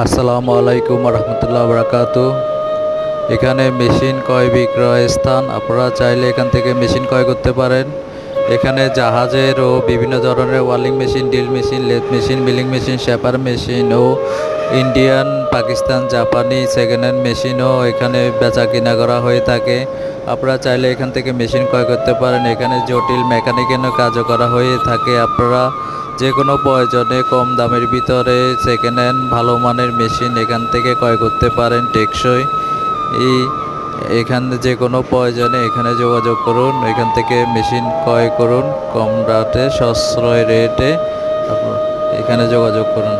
আসসালামু আলাইকুম রহমতুল্লাহ বরাকাত এখানে মেশিন ক্রয় বিক্রয় স্থান, আপনারা চাইলে এখান থেকে মেশিন ক্রয় করতে পারেন। এখানে জাহাজের ও বিভিন্ন ধরনের ওয়ালিং machine, drill machine lathe machine, milling machine shaper machine ও ইন্ডিয়ান, পাকিস্তান, জাপানি সেকেন্ড হ্যান্ড মেশিনও এখানে বেচা কিনা করা হয়ে থাকে। আপনারা চাইলে এখান থেকে মেশিন ক্রয় করতে পারেন। এখানে জটিল মেকানিক্যালও কাজও করা হয়ে থাকে। আপনারা যে কোনো প্রয়োজনে কম দামের ভিতরে সেকেন্ড হ্যান্ড ভালো মানের মেশিন এখান থেকে ক্রয় করতে পারেন টেকসই। এই এখানে যে কোনো প্রয়োজনে এখানে যোগাযোগ করুন। এখান থেকে মেশিন ক্রয় করুন। কম রেটে সশ্রয় রেটে এখানে যোগাযোগ করুন।